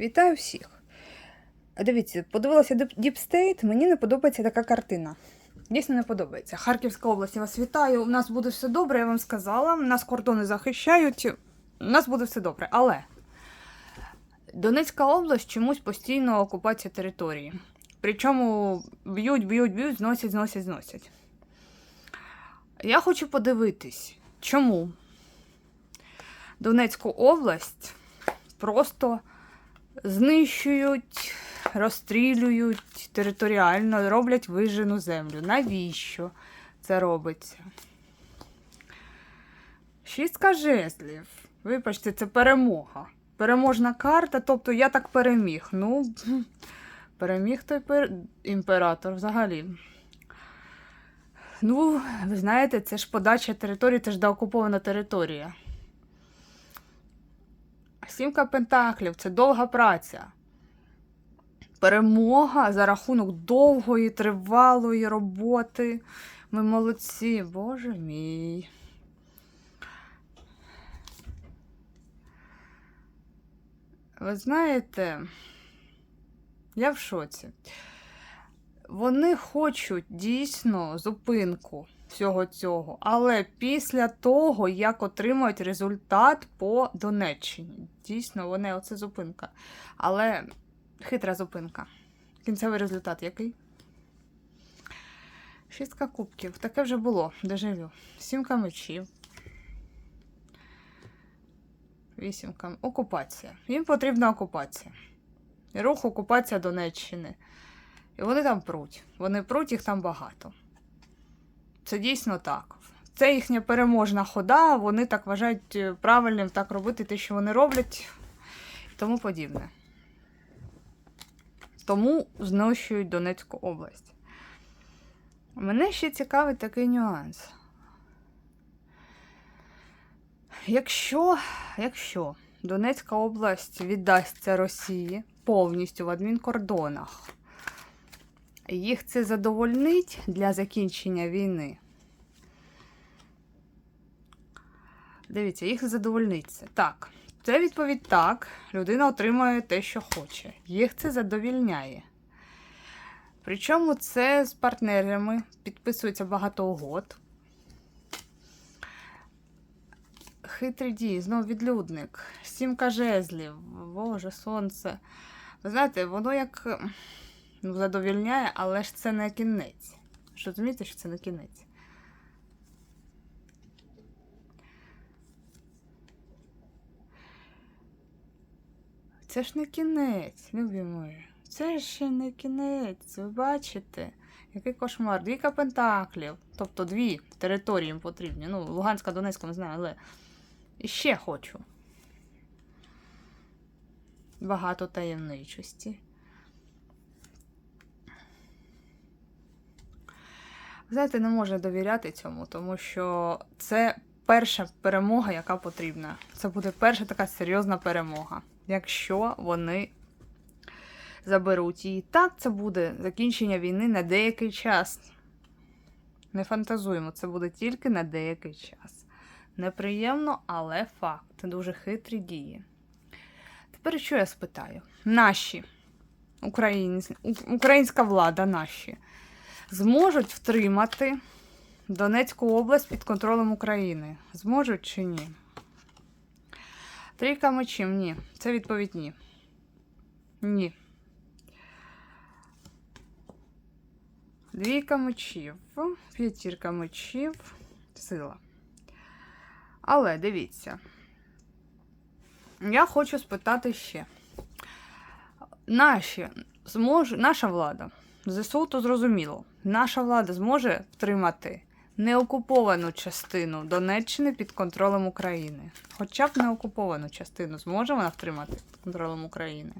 Вітаю всіх. Дивіться, подивилася State, мені не подобається така картина. Дійсно не подобається. Харківська область, я вас вітаю. У нас буде все добре, я вам сказала. Нас кордони захищають. У нас буде все добре. Але Донецька область чомусь постійно окупація території. Причому б'ють, б'ють, б'ють, зносять, зносять, зносять. Я хочу подивитись, чому Донецьку область просто знищують, розстрілюють територіально, роблять вижену землю. Навіщо це робиться? Шістка жезлів. Вибачте, це перемога. Переможна карта, тобто я так переміг. Ну, переміг той пер... імператор взагалі. Ну, ви знаєте, це ж подача території, це ж деокупована територія. Сімка пентаклів це довга праця. Перемога за рахунок довгої, тривалої роботи. Ми молодці, боже мій. Ви знаєте, я в шоці. Вони хочуть дійсно зупинку всього цього, але після того, як отримають результат по Донеччині. Дійсно, вони оце зупинка. Але хитра зупинка. Кінцевий результат який? Шістка кубків. Таке вже було, дежавю. Сімка мечів. Вісімка. Окупація. Їм потрібна окупація. Рух окупація Донеччини. І вони там пруть. Вони пруть, їх там багато. Це дійсно так. Це їхня переможна хода, вони так вважають е, правильним так робити те, що вони роблять, і тому подібне. Тому знищують Донецьку область. Мене ще цікавить такий нюанс. Якщо, якщо Донецька область віддасться Росії повністю в адмінкордонах, їх це задовольнить для закінчення війни. Дивіться, їх задовольнить це. Так, це відповідь так. Людина отримує те, що хоче. Їх це задовільняє. Причому це з партнерами підписується багато угод. Хитрі дії, знов відлюдник, сімка жезлів, Боже, сонце. Ви знаєте, воно як задовільняє, але ж це не кінець. Що розумієте, що це не кінець? Це ж не кінець, любі мої. Це ще не кінець. Ви бачите, який кошмар. Двійка пентаклів. Тобто дві території їм потрібні. Ну, Луганська, Донецька, не знаю, але і ще хочу. Багато таємничості. Знаєте, не можна довіряти цьому, тому що це перша перемога, яка потрібна. Це буде перша така серйозна перемога. Якщо вони заберуть її. Так, це буде закінчення війни на деякий час. Не фантазуємо, це буде тільки на деякий час. Неприємно, але факт. Дуже хитрі дії. Тепер що я спитаю? Наші українська влада, наші зможуть втримати Донецьку область під контролем України? Зможуть чи ні? Трійка мечів, ні. Це відповідь ні. Ні. Двійка мечів, п'ятірка мечів, сила. Але дивіться, я хочу спитати ще. Наші зможе, наша влада, ЗСУ то зрозуміло, наша влада зможе втримати неокуповану частину Донеччини під контролем України. Хоча б неокуповану частину зможе вона втримати під контролем України.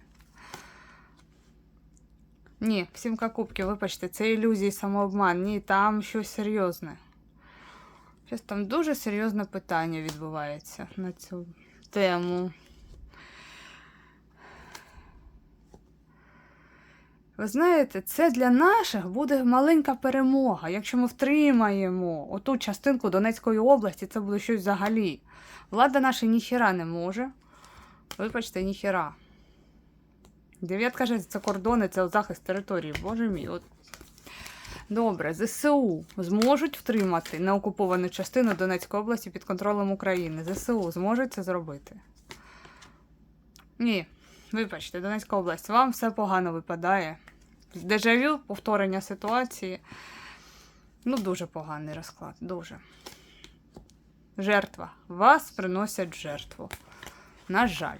Ні, сімка кубків, вибачте, це ілюзії, самообман. Ні, там щось серйозне. Щось там дуже серйозне питання відбувається на цю тему. Ви знаєте, це для наших буде маленька перемога. Якщо ми втримаємо оту частинку Донецької області, це буде щось взагалі. Влада наша ніхіра не може. Вибачте, ніхіра. Дев'ятка жезлів це кордони, це захист території. Боже мій. От. Добре, ЗСУ зможуть втримати неокуповану частину Донецької області під контролем України. ЗСУ зможуть це зробити. Ні, вибачте, Донецька область, вам все погано випадає. Дежавю, повторення ситуації. Ну, дуже поганий розклад, дуже. Жертва. Вас приносять жертву. На жаль.